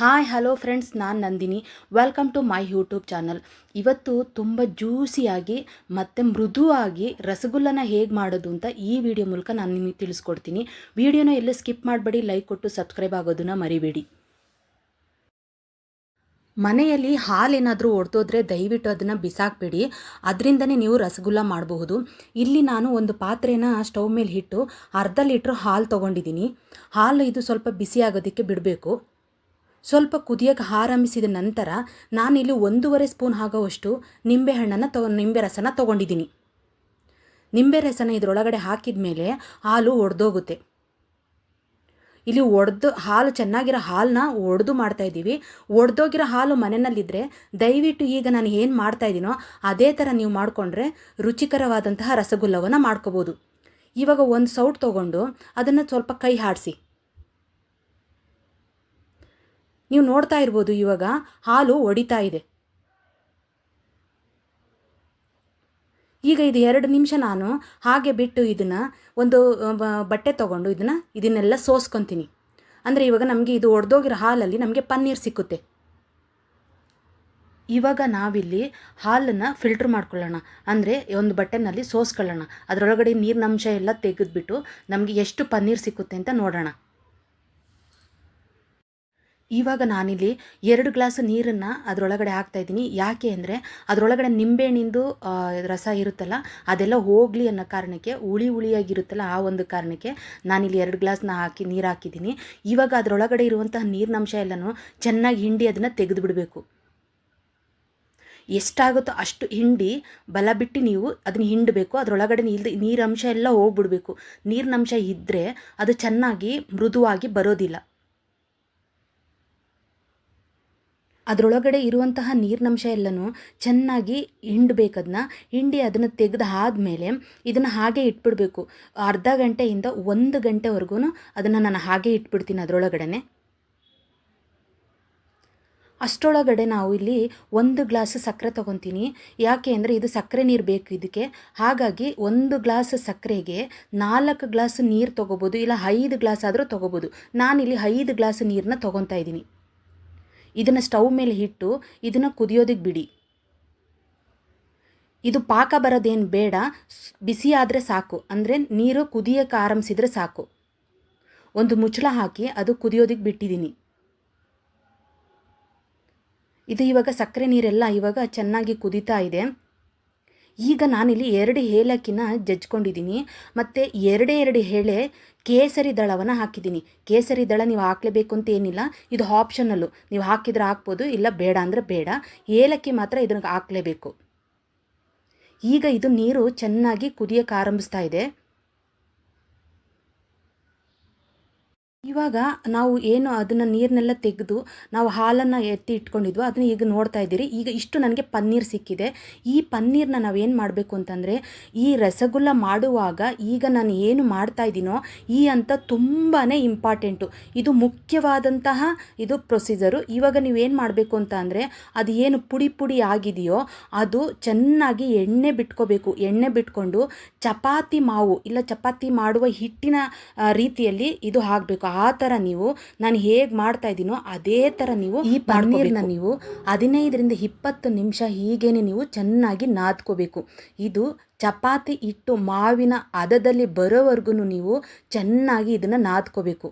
Hi hello friends ನಾನು Nandini. Welcome to my YouTube channel ಇವತ್ತು ತುಂಬ ಜ್ಯೂಸಿಯಾಗಿ ಮತ್ತು ಮೃದುವಾಗಿ ರಸಗುಲ್ಲನ ಹೇಗೆ ಮಾಡೋದು ಅಂತ ಈ ವಿಡಿಯೋ ಮೂಲಕ ನಾನು ನಿಮಗೆ ತಿಳಿಸ್ಕೊಡ್ತೀನಿ. ವಿಡಿಯೋನ ಎಲ್ಲ ಸ್ಕಿಪ್ ಮಾಡಬೇಡಿ ಲೈಕ್ ಕೊಟ್ಟು ಸಬ್ಸ್ಕ್ರೈಬ್ ಆಗೋದನ್ನು ಮರಿಬೇಡಿ. ಮನೆಯಲ್ಲಿ ಹಾಲೇನಾದರೂ ಒಡ್ದೋದ್ರೆ ದಯವಿಟ್ಟು ಅದನ್ನು ಬಿಸಾಕಬೇಡಿ. ಅದರಿಂದನೇ ನೀವು ರಸಗುಲ್ಲ ಮಾಡಬಹುದು. ಇಲ್ಲಿ ನಾನು ಒಂದು ಪಾತ್ರೆನ ಸ್ಟವ್ ಮೇಲೆ ಇಟ್ಟು ಅರ್ಧ ಲೀಟ್ರ್ ಹಾಲು ತೊಗೊಂಡಿದ್ದೀನಿ. ಹಾಲು ಇದು ಸ್ವಲ್ಪ ಬಿಸಿ ಆಗೋದಕ್ಕೆ ಬಿಡಬೇಕು. ಸ್ವಲ್ಪ ಕುದಿಯೋಕೆ ಆರಂಭಿಸಿದ ನಂತರ ನಾನಿಲ್ಲಿ ಒಂದೂವರೆ ಸ್ಪೂನ್ ಆಗೋವಷ್ಟು ನಿಂಬೆಹಣ್ಣನ್ನು ತಗೊ ನಿಂಬೆ ರಸನ ತೊಗೊಂಡಿದ್ದೀನಿ. ನಿಂಬೆ ರಸನ ಇದರೊಳಗಡೆ ಹಾಕಿದ ಮೇಲೆ ಹಾಲು ಒಡೆದೋಗುತ್ತೆ. ಇಲ್ಲಿ ಒಡೆದು, ಹಾಲು ಚೆನ್ನಾಗಿರೋ ಹಾಲನ್ನ ಒಡೆದು ಮಾಡ್ತಾಯಿದ್ದೀವಿ ಒಡೆದೋಗಿರೋ ಹಾಲು ಮನೆಯಲ್ಲಿದ್ದರೆ ದಯವಿಟ್ಟು ಈಗ ನಾನು ಏನು ಮಾಡ್ತಾಯಿದ್ದೀನೋ ಅದೇ ಥರ ನೀವು ಮಾಡಿಕೊಂಡ್ರೆ ರುಚಿಕರವಾದಂತಹ ರಸಗುಲ್ಲವನ್ನು ಮಾಡ್ಕೋಬೋದು. ಇವಾಗ ಒಂದು ಸೌಟ್ ತೊಗೊಂಡು ಅದನ್ನು ಸ್ವಲ್ಪ ಕೈ ಹಾಡಿಸಿ. ನೀವು ನೋಡ್ತಾ ಇರ್ಬೋದು ಇವಾಗ ಹಾಲು ಒಡಿತಾ ಇದೆ. ಈಗ ಇದು ಎರಡು ನಿಮಿಷ ನಾನು ಹಾಗೆ ಬಿಟ್ಟು ಇದನ್ನು ಒಂದು ಬಟ್ಟೆ ತೊಗೊಂಡು ಇದನ್ನು ಇದನ್ನೆಲ್ಲ ಸೋಸ್ಕೊತೀನಿ. ಅಂದರೆ ಇವಾಗ ನಮಗೆ ಇದು ಒಡೆದೋಗಿರೋ ಹಾಲಲ್ಲಿ ನಮಗೆ ಪನ್ನೀರ್ ಸಿಕ್ಕುತ್ತೆ. ಇವಾಗ ನಾವಿಲ್ಲಿ ಹಾಲನ್ನು ಫಿಲ್ಟ್ರ್ ಮಾಡ್ಕೊಳ್ಳೋಣ. ಅಂದರೆ ಒಂದು ಬಟ್ಟೆನಲ್ಲಿ ಸೋಸ್ಕೊಳ್ಳೋಣ. ಅದರೊಳಗಡೆ ನೀರಿನಂಶ ಎಲ್ಲ ತೆಗೆದುಬಿಟ್ಟು ನಮಗೆ ಎಷ್ಟು ಪನ್ನೀರ್ ಸಿಕ್ಕುತ್ತೆ ಅಂತ ನೋಡೋಣ. ಇವಾಗ ನಾನಿಲ್ಲಿ ಎರಡು ಗ್ಲಾಸ್ ನೀರನ್ನು ಅದರೊಳಗಡೆ ಹಾಕ್ತಾಯಿದ್ದೀನಿ ಯಾಕೆ ಅಂದರೆ ಅದರೊಳಗಡೆ ನಿಂಬೆಹಣ್ಣಿಂದು ರಸ ಇರುತ್ತಲ್ಲ, ಅದೆಲ್ಲ ಹೋಗಲಿ ಅನ್ನೋ ಕಾರಣಕ್ಕೆ, ಹುಳಿ ಹುಳಿಯಾಗಿರುತ್ತಲ್ಲ ಆ ಒಂದು ಕಾರಣಕ್ಕೆ ನಾನಿಲ್ಲಿ ಎರಡು ಗ್ಲಾಸ್ನ ಹಾಕಿ ನೀರು ಹಾಕಿದ್ದೀನಿ. ಇವಾಗ ಅದರೊಳಗಡೆ ಇರುವಂತಹ ನೀರಿನಂಶ ಎಲ್ಲನೂ ಚೆನ್ನಾಗಿ ಹಿಂಡಿ ಅದನ್ನು ತೆಗೆದು ಬಿಡಬೇಕು ಎಷ್ಟಾಗುತ್ತೋ ಅಷ್ಟು ಹಿಂಡಿ ಬಲ ಬಿಟ್ಟು ನೀವು ಅದನ್ನ ಹಿಂಡಬೇಕು. ಅದರೊಳಗಡೆ ಇಲ್ದ ನೀರಂಶ ಎಲ್ಲ ಹೋಗ್ಬಿಡಬೇಕು. ನೀರಿನಂಶ ಇದ್ದರೆ ಅದು ಚೆನ್ನಾಗಿ ಮೃದುವಾಗಿ ಬರೋದಿಲ್ಲ. ಅದರೊಳಗಡೆ ಇರುವಂತಹ ನೀರಿನಂಶ ಎಲ್ಲನೂ ಚೆನ್ನಾಗಿ ಹಿಂಡಬೇಕದನ್ನ ಹಿಂಡಿ ಅದನ್ನು ತೆಗೆದು ಆದಮೇಲೆ ಇದನ್ನು ಹಾಗೆ ಇಟ್ಬಿಡಬೇಕು. ಅರ್ಧ ಗಂಟೆಯಿಂದ ಒಂದು ಗಂಟೆವರೆಗೂ ಅದನ್ನು ನಾನು ಹಾಗೆ ಇಟ್ಬಿಡ್ತೀನಿ ಅದರೊಳಗಡೆ ಅಷ್ಟರೊಳಗಡೆ ನಾವು ಇಲ್ಲಿ ಒಂದು ಗ್ಲಾಸ್ ಸಕ್ಕರೆ ತೊಗೊತೀನಿ. ಯಾಕೆ ಅಂದರೆ ಇದು ಸಕ್ಕರೆ ನೀರು ಬೇಕು ಇದಕ್ಕೆ ಹಾಗಾಗಿ ಒಂದು ಗ್ಲಾಸ್ ಸಕ್ಕರೆಗೆ ನಾಲ್ಕು ಗ್ಲಾಸ್ ನೀರು ತೊಗೋಬೋದು ಇಲ್ಲ ಐದು ಗ್ಲಾಸ್ ಆದರೂ ತೊಗೋಬೋದು. ನಾನಿಲ್ಲಿ ಐದು ಗ್ಲಾಸ್ ನೀರನ್ನ ತೊಗೊತಾ ಇದ್ದೀನಿ. ಇದನ್ನು ಸ್ಟವ್ ಮೇಲೆ ಇಟ್ಟು ಇದನ್ನು ಕುದಿಯೋದಕ್ಕೆ ಬಿಡಿ. ಇದು ಪಾಕ ಬರೋದೇನು ಬೇಡ ಬಿಸಿ ಆದರೆ ಸಾಕು. ಅಂದರೆ ನೀರು ಕುದಿಯೋಕ್ಕೆ ಆರಂಭಿಸಿದರೆ ಸಾಕು. ಒಂದು ಮುಚ್ಚಳ ಹಾಕಿ ಅದು ಕುದಿಯೋದಕ್ಕೆ ಬಿಟ್ಟಿದ್ದೀನಿ ಇದು ಇವಾಗ ಸಕ್ಕರೆ ನೀರೆಲ್ಲ ಇವಾಗ ಚೆನ್ನಾಗಿ ಕುದೀತಾ ಇದೆ. ಈಗ ನಾನಿಲ್ಲಿ ಎರಡು ಏಲಕ್ಕಿನ ಜಜ್ಕೊಂಡಿದ್ದೀನಿ ಮತ್ತು ಎರಡೇ ಎರಡು ಹೇಳೆ ಕೇಸರಿ ದಳವನ್ನು ಹಾಕಿದ್ದೀನಿ ಕೇಸರಿ ದಳ ನೀವು ಹಾಕಲೇಬೇಕು ಅಂತ ಏನಿಲ್ಲ. ಇದು ಆಪ್ಷನಲ್ಲು. ನೀವು ಹಾಕಿದ್ರೆ ಹಾಕ್ಬೋದು, ಇಲ್ಲ ಬೇಡ ಅಂದರೆ ಬೇಡ. ಏಲಕ್ಕಿ ಮಾತ್ರ ಇದನ್ನು ಹಾಕಲೇಬೇಕು. ಈಗ ಇದು ನೀರು ಚೆನ್ನಾಗಿ ಕುದಿಯೋಕ್ಕೆ ಆರಂಭಿಸ್ತಾ ಇದೆ. ಇವಾಗ ನಾವು ಏನು ಅದನ್ನು ನೀರನ್ನೆಲ್ಲ ತೆಗೆದು ನಾವು ಹಾಲನ್ನು ಎತ್ತಿ ಇಟ್ಕೊಂಡಿದ್ವು ಅದನ್ನು ಈಗ ನೋಡ್ತಾ ಇದ್ದೀರಿ. ಈಗ ಇಷ್ಟು ನನಗೆ ಪನ್ನೀರ್ ಸಿಕ್ಕಿದೆ. ಈ ಪನ್ನೀರನ್ನ ನಾವೇನು ಮಾಡಬೇಕು ಅಂತಂದರೆ, ಈ ರಸಗುಲ್ಲ ಮಾಡುವಾಗ ಈಗ ನಾನು ಏನು ಮಾಡ್ತಾ ಇದ್ದೀನೋ ಈ ಅಂತ ತುಂಬಾ ಇಂಪಾರ್ಟೆಂಟು ಇದು ಮುಖ್ಯವಾದಂತಹ ಇದು ಪ್ರೊಸೀಜರು ಇವಾಗ ನೀವೇನು ಮಾಡಬೇಕು ಅಂತ ಅಂದರೆ, ಅದು ಏನು ಪುಡಿ ಪುಡಿ ಆಗಿದೆಯೋ ಅದು ಚೆನ್ನಾಗಿ ಎಣ್ಣೆ ಬಿಟ್ಕೋಬೇಕು. ಎಣ್ಣೆ ಬಿಟ್ಕೊಂಡು ಚಪಾತಿ ಮಾವು, ಇಲ್ಲ ಚಪಾತಿ ಮಾಡುವ ಹಿಟ್ಟಿನ ರೀತಿಯಲ್ಲಿ ಇದು ಆಗಬೇಕು ಆ ಥರ ನೀವು ನಾನು ಹೇಗೆ ಮಾಡ್ತಾ ಇದ್ದೀನೋ ಅದೇ ಥರ ನೀವು ಈ ಪನ್ನೀರ್ನ ನೀವು ಹದಿನೈದರಿಂದ ಇಪ್ಪತ್ತು ನಿಮಿಷ ಹೀಗೇನೆ ನೀವು ಚೆನ್ನಾಗಿ ನಾದ್ಕೋಬೇಕು. ಇದು ಚಪಾತಿ ಇಟ್ಟು ಮಾವಿನ ಹದದಲ್ಲಿ ಬರೋವರೆಗೂ ನೀವು ಚೆನ್ನಾಗಿ ಇದನ್ನು ನಾದ್ಕೋಬೇಕು.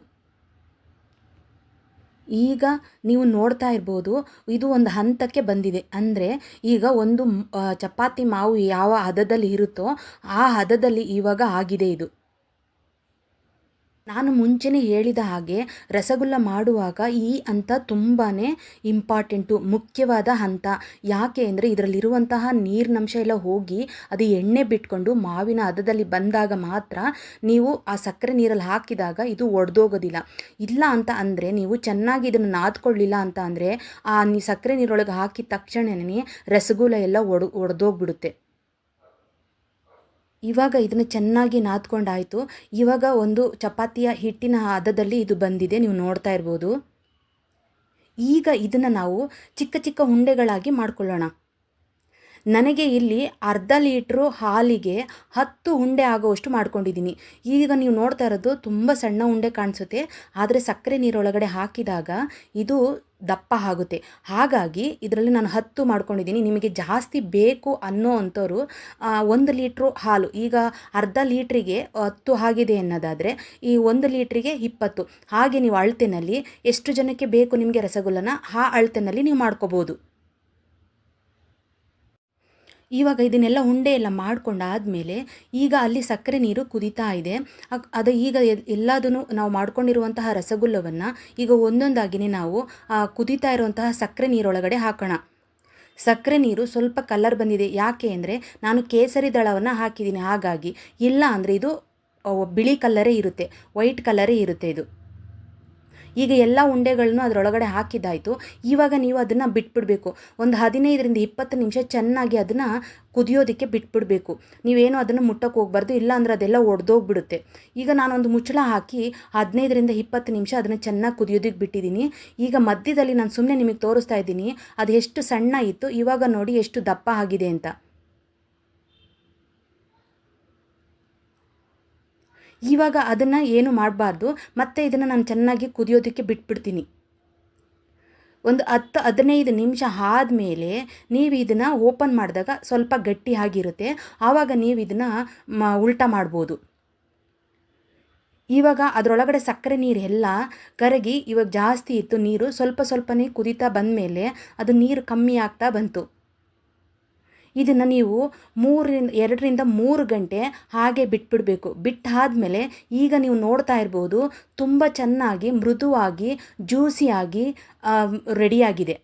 ಈಗ ನೀವು ನೋಡ್ತಾ ಇರ್ಬೋದು ಇದು ಒಂದು ಹಂತಕ್ಕೆ ಬಂದಿದೆ. ಅಂದರೆ ಈಗ ಒಂದು ಚಪಾತಿ ಮಾವು ಯಾವ ಹದದಲ್ಲಿ ಇರುತ್ತೋ ಆ ಹದದಲ್ಲಿ ಇವಾಗ ಆಗಿದೆ ಇದು. ನಾನು ಮುಂಚೆನೇ ಹೇಳಿದ ಹಾಗೆ ರಸಗುಲ್ಲ ಮಾಡುವಾಗ ಈ ಹಂತ ತುಂಬಾ ಇಂಪಾರ್ಟೆಂಟು ಮುಖ್ಯವಾದ ಹಂತ. ಯಾಕೆ ಅಂದರೆ ಇದರಲ್ಲಿರುವಂತಹ ನೀರಿನಂಶ ಎಲ್ಲ ಹೋಗಿ ಅದು ಎಣ್ಣೆ ಬಿಟ್ಕೊಂಡು ಮಾವಿನ ಹದದಲ್ಲಿ ಬಂದಾಗ ಮಾತ್ರ ನೀವು ಆ ಸಕ್ಕರೆ ನೀರಲ್ಲಿ ಹಾಕಿದಾಗ ಇದು ಒಡೆದೋಗೋದಿಲ್ಲ. ಇಲ್ಲ ಅಂತ ಅಂದರೆ ನೀವು ಚೆನ್ನಾಗಿ ಇದನ್ನು ನಾದ್ಕೊಳ್ಳಿಲ್ಲ ಅಂತ ಅಂದರೆ ಆ ನೀ ಸಕ್ಕರೆ ನೀರೊಳಗೆ ಹಾಕಿದ ತಕ್ಷಣವೇ ರಸಗುಲ್ಲ ಎಲ್ಲ ಒಡ್, ಒಡೆದೋಗ್ಬಿಡುತ್ತೆ. ಇವಾಗ ಇದನ್ನು ಚೆನ್ನಾಗಿ ನಾದ್ಕೊಂಡಾಯಿತು. ಇವಾಗ ಒಂದು ಚಪಾತಿಯ ಹಿಟ್ಟಿನ ಹದದಲ್ಲಿ ಇದು ಬಂದಿದೆ, ನೀವು ನೋಡ್ತಾ ಇರ್ಬೋದು. ಈಗ ಇದನ್ನು ನಾವು ಚಿಕ್ಕ ಚಿಕ್ಕ ಉಂಡೆಗಳಾಗಿ ಮಾಡ್ಕೊಳ್ಳೋಣ. ನನಗೆ ಇಲ್ಲಿ ಅರ್ಧ ಲೀಟ್ರು ಹಾಲಿಗೆ ಹತ್ತು ಉಂಡೆ ಆಗುವಷ್ಟು ಮಾಡ್ಕೊಂಡಿದ್ದೀನಿ. ಈಗ ನೀವು ನೋಡ್ತಾ ಇರೋದು ತುಂಬ ಸಣ್ಣ ಉಂಡೆ ಕಾಣಿಸುತ್ತೆ. ಆದರೆ ಸಕ್ಕರೆ ನೀರೊಳಗಡೆ ಹಾಕಿದಾಗ ಇದು ದಪ್ಪ ಆಗುತ್ತೆ. ಹಾಗಾಗಿ ಇದರಲ್ಲಿ ನಾನು ಹತ್ತು ಮಾಡ್ಕೊಂಡಿದ್ದೀನಿ. ನಿಮಗೆ ಜಾಸ್ತಿ ಬೇಕು ಅನ್ನೋ ಅಂಥವ್ರು ಒಂದು ಲೀಟ್ರು ಹಾಲು. ಈಗ ಅರ್ಧ ಲೀಟ್ರಿಗೆ ಹತ್ತು ಆಗಿದೆ ಅನ್ನೋದಾದರೆ ಈ ಒಂದು ಲೀಟ್ರಿಗೆ ಇಪ್ಪತ್ತು. ಹಾಗೆ ನೀವು ಅಳತೆನಲ್ಲಿ ಎಷ್ಟು ಜನಕ್ಕೆ ಬೇಕು ನಿಮಗೆ ರಸಗುಲ್ಲನ, ಆ ಅಳತೆನಲ್ಲಿ ನೀವು ಮಾಡ್ಕೋಬೋದು. ಇವಾಗ ಇದನ್ನೆಲ್ಲ ಉಂಡೆ ಎಲ್ಲ ಮಾಡ್ಕೊಂಡಾದಮೇಲೆ ಈಗ ಅಲ್ಲಿ ಸಕ್ಕರೆ ನೀರು ಕುದೀತಾ ಇದೆ. ಅದು ಈಗ ಎಲ್ಲದನ್ನು ನಾವು ಮಾಡ್ಕೊಂಡಿರುವಂತಹ ರಸಗುಲ್ಲವನ್ನು ಈಗ ಒಂದೊಂದಾಗಿನೇ ನಾವು ಕುದೀತಾ ಇರುವಂತಹ ಸಕ್ಕರೆ ನೀರೊಳಗಡೆ ಹಾಕೋಣ. ಸಕ್ಕರೆ ನೀರು ಸ್ವಲ್ಪ ಕಲರ್ ಬಂದಿದೆ. ಯಾಕೆ ಅಂದರೆ ನಾನು ಕೇಸರಿ ದಳವನ್ನು ಹಾಕಿದ್ದೀನಿ. ಹಾಗಾಗಿ ಇಲ್ಲ ಅಂದರೆ ಇದು ಬಿಳಿ ಕಲ್ಲರೇ ಇರುತ್ತೆ. ವೈಟ್ ಕಲ್ಲರೇ ಇರುತ್ತೆ ಇದು. ಈಗ ಎಲ್ಲ ಉಂಡೆಗಳನ್ನು ಅದರೊಳಗಡೆ ಹಾಕಿದ್ದಾಯಿತು. ಇವಾಗ ನೀವು ಅದನ್ನು ಬಿಟ್ಬಿಡಬೇಕು. ಒಂದು ಹದಿನೈದರಿಂದ ಇಪ್ಪತ್ತು ನಿಮಿಷ ಚೆನ್ನಾಗಿ ಅದನ್ನು ಕುದಿಯೋದಕ್ಕೆ ಬಿಟ್ಬಿಡಬೇಕು. ನೀವೇನು ಅದನ್ನು ಮುಟ್ಟಕ್ಕೆ ಹೋಗ್ಬಾರ್ದು, ಇಲ್ಲ ಅಂದರೆ ಅದೆಲ್ಲ ಒಡೆದೋಗ್ಬಿಡುತ್ತೆ. ಈಗ ನಾನೊಂದು ಮುಚ್ಚಳ ಹಾಕಿ ಹದಿನೈದರಿಂದ ಇಪ್ಪತ್ತು ನಿಮಿಷ ಅದನ್ನು ಚೆನ್ನಾಗಿ ಕುದಿಯೋದಕ್ಕೆ ಬಿಟ್ಟಿದ್ದೀನಿ ಈಗ ಮಧ್ಯದಲ್ಲಿ ನಾನು ಸುಮ್ಮನೆ ನಿಮಗೆ ತೋರಿಸ್ತಾ ಇದ್ದೀನಿ, ಅದು ಎಷ್ಟು ಸಣ್ಣ ಇತ್ತು, ಇವಾಗ ನೋಡಿ ಎಷ್ಟು ದಪ್ಪ ಆಗಿದೆ ಅಂತ. ಇವಾಗ ಅದನ್ನು ಏನು ಮಾಡಬಾರ್ದು, ಮತ್ತೆ ಇದನ್ನು ನಾನು ಚೆನ್ನಾಗಿ ಕುದಿಯೋದಕ್ಕೆ ಬಿಟ್ಬಿಡ್ತೀನಿ. ಒಂದು ಹತ್ತು, ಹದಿನೈದು ನಿಮಿಷ ಆದಮೇಲೆ ನೀವು ಇದನ್ನು ಓಪನ್ ಮಾಡಿದಾಗ ಸ್ವಲ್ಪ ಗಟ್ಟಿ ಆಗಿರುತ್ತೆ. ಆವಾಗ ನೀವು ಇದನ್ನು ಮ, ಉಲ್ಟಾ ಮಾಡ್ಬೋದು. ಇವಾಗ ಅದರೊಳಗಡೆ ಸಕ್ಕರೆ ನೀರು ಎಲ್ಲ ಕರಗಿ ಇವಾಗ ಜಾಸ್ತಿ ಇತ್ತು ನೀರು, ಸ್ವಲ್ಪ ಸ್ವಲ್ಪನೇ ಕುದೀತಾ ಬಂದಮೇಲೆ ಅದು ನೀರು ಕಮ್ಮಿ ಆಗ್ತಾ ಬಂತು. ಇದನ್ನು ನೀವು ಮೂರರಿಂದ, ಎರಡರಿಂದ ಮೂರು ಗಂಟೆ ಹಾಗೆ ಬಿಟ್ಬಿಡಬೇಕು. ಬಿಟ್ಟಾದಮೇಲೆ ಈಗ ನೀವು ನೋಡ್ತಾ ಇರ್ಬೋದು, ತುಂಬ ಚೆನ್ನಾಗಿ ಮೃದುವಾಗಿ, ಜ್ಯೂಸಿಯಾಗಿ ರೆಡಿಯಾಗಿದೆ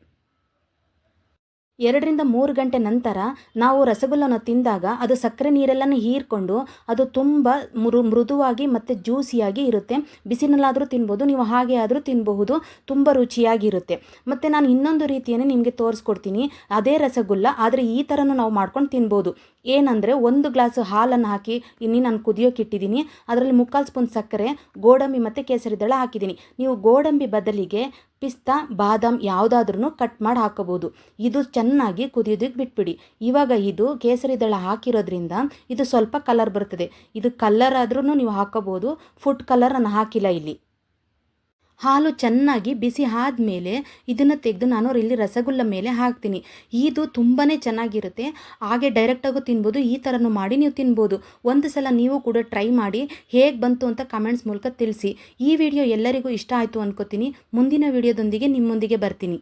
ಎರಡರಿಂದ ಮೂರು ಗಂಟೆ ನಂತರ ನಾವು ರಸಗುಲ್ಲನ ತಿಂದಾಗ ಅದು ಸಕ್ಕರೆ ನೀರೆಲ್ಲನೂ ಹೀರ್ಕೊಂಡು ಅದು ತುಂಬ ಮೃ, ಮೃದುವಾಗಿ ಮತ್ತು ಜ್ಯೂಸಿಯಾಗಿ ಇರುತ್ತೆ. ಬಿಸಿನಲ್ಲಾದರೂ ತಿನ್ಬೋದು, ನೀವು ಹಾಗೆ ಆದರೂ ತಿನ್ನಬಹುದು ತುಂಬ ರುಚಿಯಾಗಿರುತ್ತೆ. ಮತ್ತು ನಾನು ಇನ್ನೊಂದು ರೀತಿಯನ್ನು ನಿಮಗೆ ತೋರಿಸ್ಕೊಡ್ತೀನಿ. ಅದೇ ರಸಗುಲ್ಲ, ಆದರೆ ಈ ಥರನೂ ನಾವು ಮಾಡ್ಕೊಂಡು ತಿನ್ಬೋದು. ಏನಂದರೆ ಒಂದು ಗ್ಲಾಸ್ ಹಾಲನ್ನು ಹಾಕಿ ಇನ್ನಿ ನಾನು ಕುದಿಯೋಕೆ ಇಟ್ಟಿದ್ದೀನಿ. ಅದರಲ್ಲಿ ಮುಕ್ಕಾಲು ಸ್ಪೂನ್ ಸಕ್ಕರೆ, ಗೋಡಂಬಿ ಮತ್ತು ಕೇಸರಿ ದಳ ಹಾಕಿದ್ದೀನಿ. ನೀವು ಗೋಡಂಬಿ ಬದಲಿಗೆ ಪಿಸ್ತಾ ಬಾದಾಮ್ ಯಾವುದಾದ್ರೂ ಕಟ್ ಮಾಡಿ ಹಾಕೋಬೋದು. ಇದು ಚೆನ್ನಾಗಿ ಕುದಿಯೋದಕ್ಕೆ ಬಿಟ್ಬಿಡಿ. ಇವಾಗ ಇದು ಕೇಸರಿ ದಳ ಹಾಕಿರೋದ್ರಿಂದ ಇದು ಸ್ವಲ್ಪ ಕಲರ್ ಬರ್ತದೆ. ಇದು ಕಲ್ಲರ್ ಆದ್ರೂ ನೀವು ಹಾಕೋಬೋದು. ಫುಡ್ ಕಲರ್ ನಾನು ಹಾಕಿಲ್ಲ ಇಲ್ಲಿ. ಹಾಲು ಚೆನ್ನಾಗಿ ಬಿಸಿ ಆದಮೇಲೆ ಇದನ್ನು ತೆಗೆದು ನಾನು ಇಲ್ಲಿ ರಸಗುಲ್ಲ ಮೇಲೆ ಹಾಕ್ತೀನಿ. ಇದು ತುಂಬಾ ಚೆನ್ನಾಗಿರುತ್ತೆ. ಹಾಗೆ ಡೈರೆಕ್ಟಾಗೂ ತಿನ್ಬೋದು. ಈ ಥರನೂ ಮಾಡಿ ನೀವು ತಿನ್ಬೋದು. ಒಂದು ಸಲ ನೀವು ಕೂಡ ಟ್ರೈ ಮಾಡಿ ಹೇಗೆ ಬಂತು ಅಂತ ಕಮೆಂಟ್ಸ್ ಮೂಲಕ ತಿಳಿಸಿ. ಈ ವಿಡಿಯೋ ಎಲ್ಲರಿಗೂ ಇಷ್ಟ ಆಯಿತು ಅನ್ಕೋತೀನಿ. ಮುಂದಿನ ವಿಡಿಯೋದೊಂದಿಗೆ ನಿಮ್ಮೊಂದಿಗೆ ಬರ್ತೀನಿ.